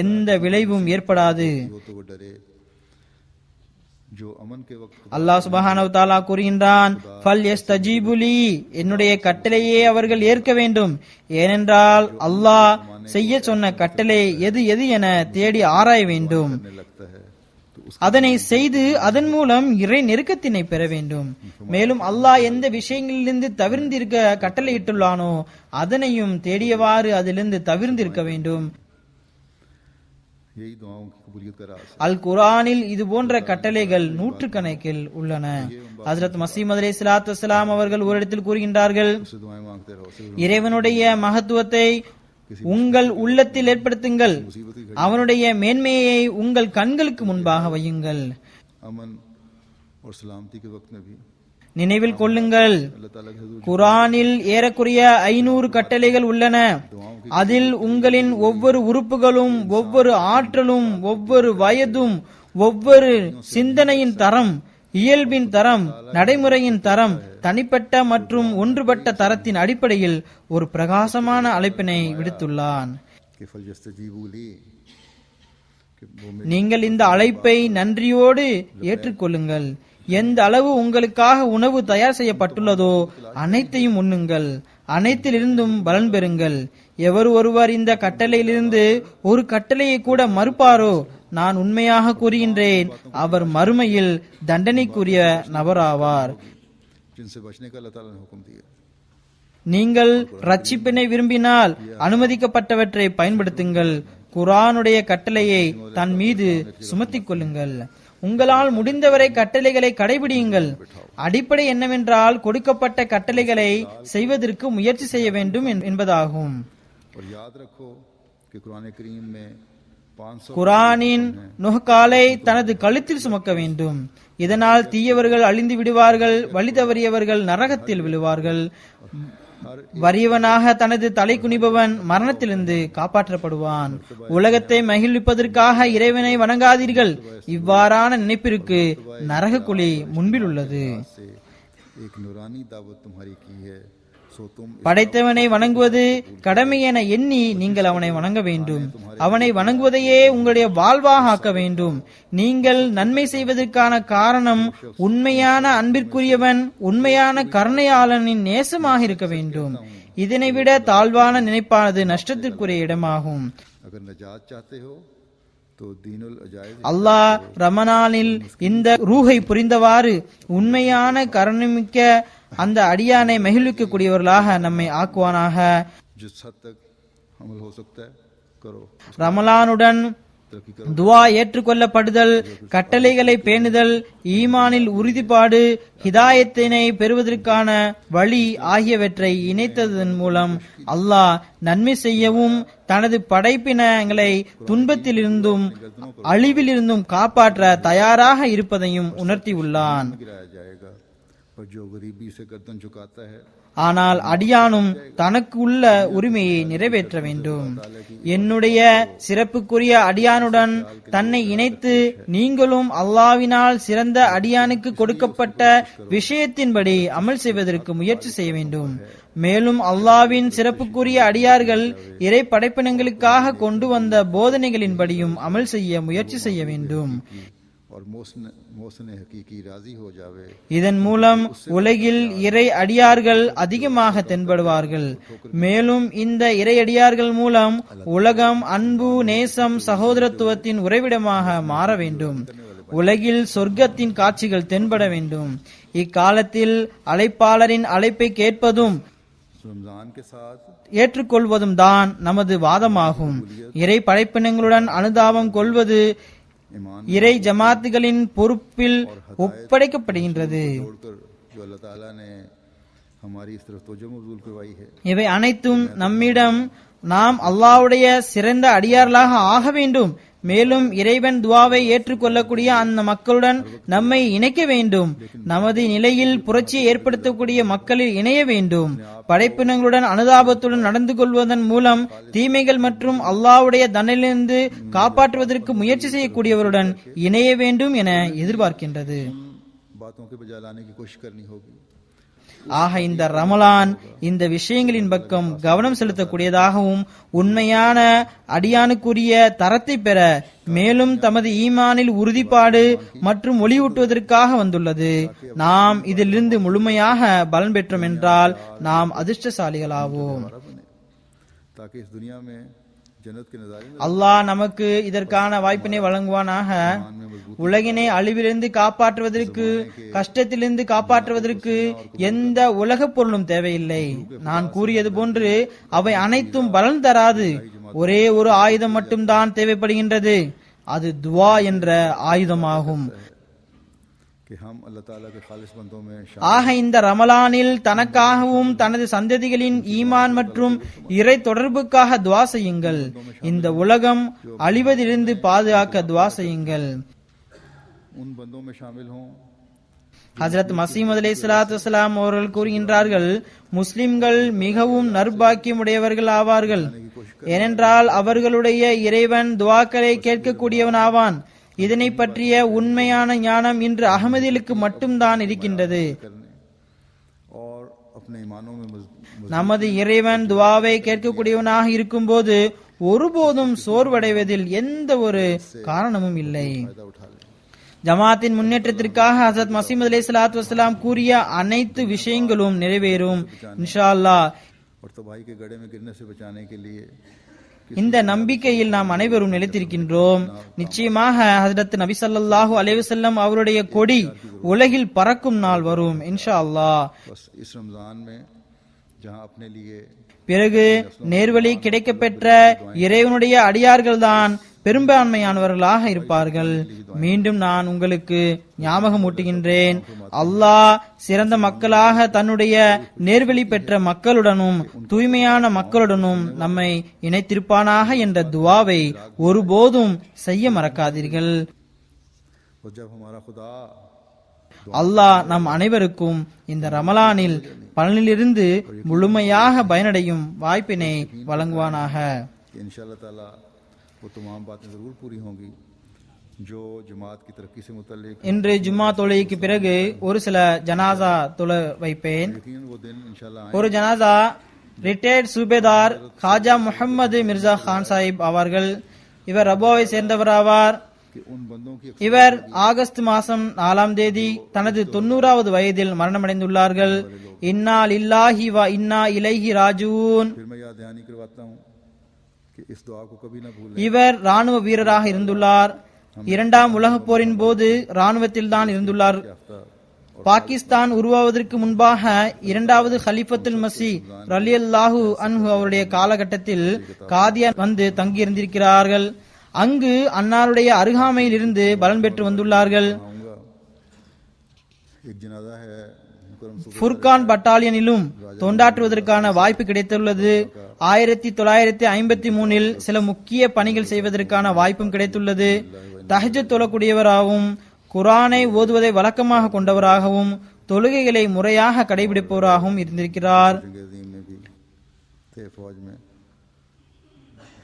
எந்த விளைவும் ஏற்படாது. அல்லாஹ் சுபஹானவ் தாலா கூறுகின்றான் ஃபல் எஸ்தஜீபுலி என்னுடைய கட்டளையே அவர்கள் ஏற்க வேண்டும். ஏனென்றால் அல்லாஹ் செய்ய சொன்ன கட்டளை எது எது என தேடி ஆராய வேண்டும். அதனை செய்து அதன் மூலம் இறை நெருக்கத்தினை பெற வேண்டும். மேலும் அல்லாஹ் எந்த விஷயங்களிலிருந்து தவிர்ந்திருக்க கட்டளையிட்டுள்ளானோ அதனையும் தேடியவாறு அதிலிருந்து தவிர்ந்திருக்க வேண்டும். அல் குரானில் இது போன்ற கட்டளைகள் நூற்று கணக்கில் உள்ளன. ஹசரத் மசீம் அலி சலாத்து வலாம் அவர்கள் ஒரு இடத்தில் கூறுகின்றார்கள் இறைவனுடைய மகத்துவத்தை உங்கள் உள்ளத்தில் ஏற்படுத்துங்கள். அவனுடைய மேன்மையை உங்கள் கண்களுக்கு முன்பாக வையுங்கள். அமன் நினைவில் கொள்ளுங்கள். குரானில் ஏறக்குறைய ஐநூறு கட்டளைகள் உள்ளன. அதில் உங்களின் ஒவ்வொரு உறுப்புகளும் ஒவ்வொரு ஆற்றலும் ஒவ்வொரு வயதும் ஒவ்வொரு சிந்தனையின் தரம் இயல்பின் தரம் நடைமுறையின் தரம் தனிப்பட்ட மற்றும் ஒன்றுபட்ட தரத்தின் அடிப்படையில் ஒரு பிரகாசமான அழைப்பினை விடுத்துள்ளான். நீங்கள் இந்த அழைப்பை நன்றியோடு ஏற்றுக்கொள்ளுங்கள். எந்த அளவு உங்களுக்காக உணவு தயார் செய்யப்பட்டுள்ளதோ அனைத்தையும் உண்ணுங்கள். அனைத்திலிருந்தும் பலன் பெறுங்கள். எவர் ஒருவர் இந்த கட்டளையிலிருந்து ஒரு கட்டளையை கூட மறுப்பாரோ? நான் உண்மையாக கூறுகின்றேன். அவர் மறுமையில் தண்டனைக்குரிய நபராவார். நீங்கள் ரட்சிப்பினை விரும்பினால் அனுமதிக்கப்பட்டவற்றை பயன்படுத்துங்கள். குரானுடைய கட்டளையை தன் மீது சுமத்திக் கொள்ளுங்கள். உங்களால் முடிந்தவரை கட்டளைகளை கடைபிடியுங்கள். அடிப்படை என்னவென்றால் கொடுக்கப்பட்ட கட்டளைகளை செய்வதற்கு முயற்சி செய்ய வேண்டும் என்பதாகும். குரானின் நுகக்காலை தனது கழுத்தில் சுமக்க வேண்டும். இதனால் தீயவர்கள் அழிந்து விடுவார்கள் வழி தவறியவர்கள் நரகத்தில் விழுவார்கள். வறியவனாக தனது தலை குனிபவன் மரணத்திலிருந்து காப்பாற்றப்படுவான். உலகத்தை மகிழ்விப்பதற்காக இறைவனை வணங்காதீர்கள். இவ்வாறான நினைப்பிற்கு நரக குழி முன்பில் உள்ளது. படைத்தவனை வணங்குவது கடமை என எண்ணி நீங்கள் அவனை வணங்க வேண்டும். அவனை வணங்குவதையே உங்களுடைய வாழ்வாக ஆக்க வேண்டும். நீங்கள் நன்மை செய்வதற்கான காரணம் உண்மையான அன்பிற்குரியவன் உண்மையான கருணையாளனின் நேசமாக இருக்க வேண்டும். இதனை விட தாழ்வான நினைப்பானது நஷ்டத்திற்குரிய இடமாகும். அல்லாஹ் ரமணானில் இந்த ரூஹை புரிந்தவாறு உண்மையான கருணமிக்க அந்த அடியானை மகிழ்விக்கக்கூடியவர்களாக நம்மை ஆக்குவானாக. ரமலானுடன் துவா ஏற்றுக்கொள்ளப்படுதல் கட்டளைகளை பேணுதல் ஈமானில் உறுதிப்பாடு ஹிதாயத்தினை பெறுவதற்கான வழி ஆகியவற்றை இணைத்ததன் மூலம் அல்லாஹ் நன்மை செய்யவும் தனது படைப்பினங்களை துன்பத்திலிருந்தும் அழிவிலிருந்தும் காப்பாற்ற தயாராக இருப்பதையும் உணர்த்தியுள்ளான். ஆனால் அடியானும் தனக்கு உள்ள உரிமையை நிறைவேற்ற வேண்டும். என்னுடைய சிறப்புக்குரிய அடியானுடன் தன்னை இணைத்து நீங்களும் அல்லாவினால் சிறந்த அடியானுக்கு கொடுக்கப்பட்ட விஷயத்தின்படி அமல் செய்வதற்கு முயற்சி செய்ய வேண்டும். மேலும் அல்லாவின் சிறப்புக்குரிய அடியார்கள் இறை படைப்பினங்களுக்காக கொண்டு வந்த போதனைகளின்படியும் அமல் செய்ய முயற்சி செய்ய வேண்டும். இதன் மூலம் உலகில் இறை அடியார்கள் அதிகமாக தென்படுவார்கள். மேலும் இந்த இறையடியார்கள் மூலம் உலகம் அன்பு நேசம் சகோதரத்துவத்தின் உறைவிடமாக மாற வேண்டும். உலகில் சொர்க்கத்தின் காட்சிகள் தென்பட வேண்டும். இக்காலத்தில் அழைப்பாளரின் அழைப்பை கேட்பதும் ஏற்றுக்கொள்வதும் தான் நமது வாதமாகும். இறை படைப்பினங்களுடன் அனுதாபம் கொள்வது இறை ஜமாத்துகளின் பொறுப்பில் ஒப்படைக்கப்படுகின்றது. இவை அனைத்தும் நம்மிடம் நாம் அல்லாவுடைய சிறந்த அடியார்களாக ஆக வேண்டும். மேலும் இறைவன் துவாவை ஏற்றுக்கொள்ளக்கூடிய அந்த மக்களுடன் நம்மை இணைக்க வேண்டும். நமது நிலையில் புரட்சியை ஏற்படுத்தக்கூடிய மக்களில் இணைய வேண்டும். படைப்பினங்களுடன் அனுதாபத்துடன் நடந்து கொள்வதன் மூலம் தீமைகள் மற்றும் அல்லாஹ்வுடைய தண்டனிலிருந்து காப்பாற்றுவதற்கு முயற்சி செய்யக்கூடியவருடன் இணைய வேண்டும் என எதிர்பார்க்கின்றது. ஆக இந்த ரமலான் இந்த விஷயங்களின் பக்கம் கவனம் செலுத்தக்கூடியதாகவும் உண்மையான அடியானுக்குரிய தரத்தை பெற மேலும் தமது ஈமானில் உறுதிப்பாடு மற்றும் ஒளிவூட்டுவதற்காக வந்துள்ளது. நாம் இதிலிருந்து முழுமையாக பலன் பெற்றோம் என்றால் நாம் அதிர்ஷ்டசாலிகளாவோம். அல்லாஹ் நமக்கு இதற்கான வாய்ப்பினை வழங்குவானாக. உலகினை அழிவிலிருந்து காப்பாற்றுவதற்கு கஷ்டத்திலிருந்து காப்பாற்றுவதற்கு எந்த உலக பொருளும் தேவையில்லை. நான் கூறியது போன்று அவை அனைத்தும் பலன் தராது. ஒரே ஒரு ஆயுதம் மட்டும்தான் தேவைப்படுகின்றது. அது துவா என்ற ஆயுதமாகும். ஆக இந்த ரமலானில் தனக்காகவும் தனது சந்ததிகளின் ஈமான் மற்றும் இறை தொடர்புக்காக துவா செய்யுங்கள். இந்த உலகம் அழிவதிலிருந்து பாதுகாக்க துவா செய்யுங்கள். ஹசரத் மசீம் அலி சலாத்து வலாம் அவர்கள் கூறுகின்றார்கள் முஸ்லிம்கள் மிகவும் நற்பாக்கியமுடையவர்கள் ஆவார்கள். ஏனென்றால் அவர்களுடைய இறைவன் துவாக்களை கேட்கக்கூடியவன் ஆவான். இதனை பற்றிய உண்மையான ஞானம் இன்று அகமதிலுக்கு மட்டும்தான் இருக்கின்றது. நமது இறைவன் துவாவை கேட்கக்கூடியவனாக இருக்கும் போது ஒருபோதும் சோர்வடைவதில் எந்த ஒரு காரணமும் இல்லை. ஜமாத்தின் முன்னேற்றத்திற்காக ஹசரத் மசீம் அலி சலாத் வசலாம் கூறிய அனைத்து விஷயங்களும் நிறைவேறும். இந்த நம்பிக்கையில் நாம் அனைவரும் நிலைத்திருக்கின்றோம். நிச்சயமாக ஹசரத் நபி சல்லாஹூ அலைவசல்லம் அவருடைய கொடி உலகில் பறக்கும் நாள் வரும். இன்ஷா அல்லா பிறகு நேர்வழி கிடைக்கப்பெற்ற இறைவனுடைய அடியார்கள் தான் பெரும்பான்மையானவர்களாக இருப்பார்கள். மீண்டும் நான் உங்களுக்கு ஞாபகமூட்டுகின்றேன். அல்லாஹ் சிறந்த மக்களாக தன்னுடைய நேர்வெளி பெற்ற மக்களுடனும் தூய்மையான மக்களுடனும் நம்மை இணைத்திருப்பானாக என்ற துவாவை ஒருபோதும் செய்ய மறக்காதீர்கள். அல்லாஹ் நம் அனைவருக்கும் இந்த ரமலானில் பலனிலிருந்து முழுமையாக பயனடையும் வாய்ப்பினை வழங்குவானாக. இன்று ஜும்மா தொழுகைக்கு பிறகு ஒரு சில ஜனாசா தொழ வைப்பேன். ஒரு ஜனாசா ரிட்டையர்ட் சூபேதார் ஹாஜா முகமது மிர்சா கான் சாஹிப் அவர்கள் இவர் ரபோவை சேர்ந்தவராவார் இவர் ஆகஸ்ட் மாதம் நாலாம் தேதி தனது தொண்ணூறாவது வயதில் மரணமடைந்துள்ளார்கள். இன்னா இல்லாஹி வா இன்னா இலகி ராஜூன். இவர் ராணுவ வீரராக இருந்துள்ளார். இரண்டாம் உலகப் போரின் போது ராணுவத்தில் தான் இருந்துள்ளார். பாகிஸ்தான் உருவாவதற்கு முன்பாக இரண்டாவது ஹலிஃபத்துல் மசி ரலியல்லாஹு அன்ஹு அவருடைய காலகட்டத்தில் காதியா வந்து தங்கியிருந்திருக்கிறார்கள். அங்கு அன்னாருடைய அருகாமையில் இருந்து பலன் பெற்று வந்துள்ளார்கள். புர்கான் பட்டாலியனிலும் தொண்டாற்றுவதற்கான வாய்ப்பு கிடைத்துள்ளது. ஆயிரத்தி தொள்ளாயிரத்தி ஐம்பத்தி மூணில் சில முக்கிய பணிகள் செய்வதற்கான வாய்ப்பும் கிடைத்துள்ளது. தஹஜ தொழக்கூடியவராகவும் குரானை ஓதுவதை வழக்கமாக கொண்டவராகவும் தொழுகைகளை முறையாக கடைபிடிப்பவராகவும் இருந்திருக்கிறார்.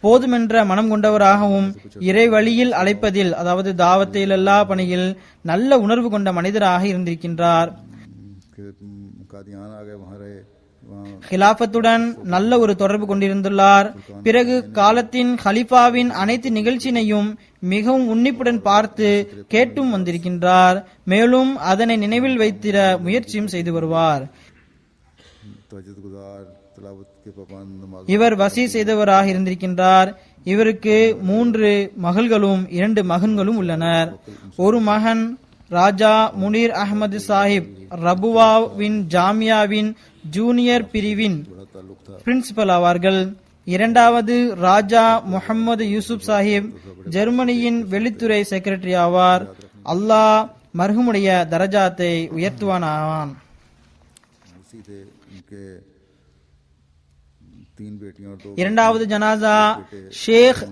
போதுமென்ற மனம் கொண்டவராகவும் இறைவழியில் அழைப்பதில் அதாவது தாவத்தில் எல்லா பணியில் நல்ல உணர்வு கொண்ட மனிதராக இருந்திருக்கின்றார். ஹிலாபத்துடன் நல்ல ஒரு தொடர்பு கொண்டிருந்துள்ளார். பிறகு காலத்தின் ஹலிஃபாவின் அனைத்து நிகழ்ச்சியினையும் மிகவும் உன்னிப்புடன் பார்த்து கேட்டும் வந்திருக்கின்றார். மேலும் அதனை நினைவில் வைத்திட முயற்சியும் செய்து வருவார். இவர் வசி செய்தவராக இருந்திருக்கின்றார். இவருக்கு மூன்று மகள்களும் இரண்டு மகன்களும் உள்ளனர். ஒரு மகன் ராஜா முனீர் அகமது சாஹிப் ரபுவாவின் ஜாமியாவின் ஜூனியர் பிரிவின் பிரின்சிபல் ஆவார்கள். இரண்டாவது ராஜா முகமது யூசுப் சாஹிப் ஜெர்மனியின் வெளித்துறை செக்ரட்டரி ஆவார். அல்லாஹ் மர்ஹுமுடைய தரஜாத்தை உயர்த்துவான் ஆவான் இரண்டாவது ஜனாசா ஷேக்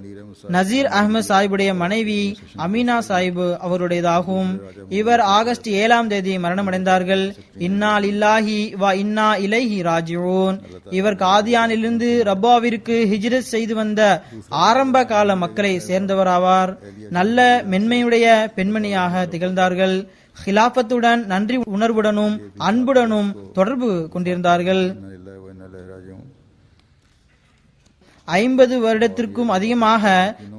நசீர் அஹ்மத் சாஹிபுடைய மனைவி அமீனா சாஹிப் அவருடையதாகும். இவர் ஆகஸ்ட் ஏழாம் தேதி மரணமடைந்தார்கள். இன்னா லில்லாஹி வ இன்னா இலைஹி ராஜிஊன். இவர் காதியானிலிருந்து ரப்பாவிற்கு ஹிஜ்ரத் செய்து வந்த ஆரம்ப கால மக்களை சேர்ந்தவராவார். நல்ல மென்மையுடைய பெண்மணியாக திகழ்ந்தார்கள். ஹிலாபத்துடன் நன்றி உணர்வுடனும் அன்புடனும் தொடர்பு கொண்டிருந்தார்கள். ஐம்பது வருடத்திற்கும் அதிகமாக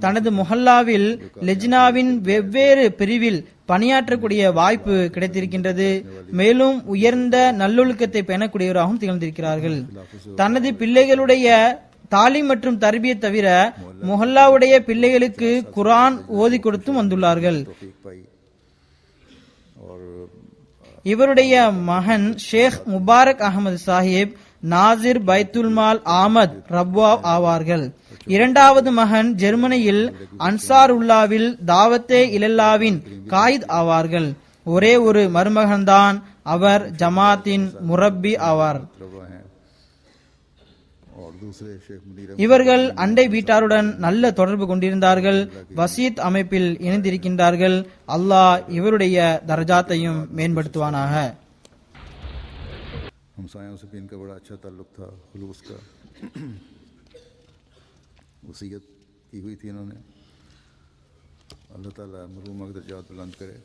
தனது முஹல்லாவில் லெஜ்னாவின் வெவ்வேறு பிரிவில் பணியாற்றக்கூடிய வாய்ப்பு கிடைத்திருக்கின்றது. மேலும் உயர்ந்த நல்லொழுக்கத்தை பெறக்கூடியவராகவும் திகழ்ந்திருக்கிறார்கள். தனது பிள்ளைகளுடைய தாலி மற்றும் தர்பியை தவிர முஹல்லாவுடைய பிள்ளைகளுக்கு குரான் ஓதி கொடுத்தும் வந்துள்ளார்கள். இவருடைய மகன் ஷேக் முபாரக் அகமது சாஹிப் நாசிர் பைத்துல்மால் ஆமத் ரப்வா ஆவார்கள். இரண்டாவது மகன் ஜெர்மனியில் அன்சார் உல்லாவில் தாவத்தே இலல்லாவின் காயித் ஆவார்கள். ஒரே ஒரு மருமகன்தான் அவர் ஜமாத்தின் முரப்பி ஆவார். இவர்கள் அண்டை வீட்டாருடன் நல்ல தொடர்பு கொண்டிருந்தார்கள். வசீத் அமைப்பில் இணைந்திருக்கின்றார்கள். அல்லாஹ் இவருடைய தர்ஜாத்தையும் மேம்படுத்துவானாக. हमसायों से भी इनका बड़ा अच्छा ताल्लुक था खलूस का। वसीयत की हुई थी इन्होंने। अल्लाह ताला मरूम अकदरजात बुलंद करे।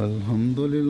अल्हम्दुलिल्लाह।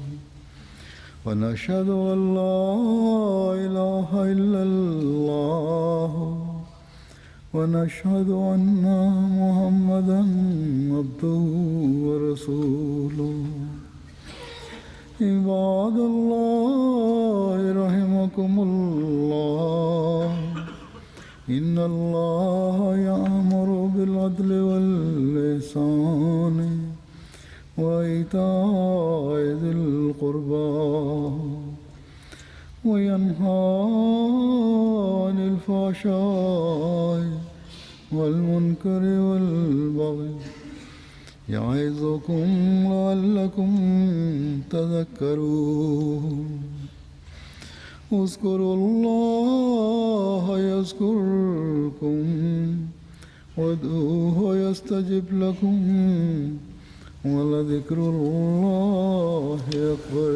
ونشهد أن لا إله إلا الله. ونشهد أن محمدا عبده ورسوله. عباد الله رحمكم الله. إن الله يأمر بالعدل واللسان وإيتاء ذي القربى وينهى عن الفحشاء والمنكر والبغي يعظكم لعلكم تذكرون. اذكروا الله يذكركم وادعوه يستجب لكم. ولذكر الله أكبر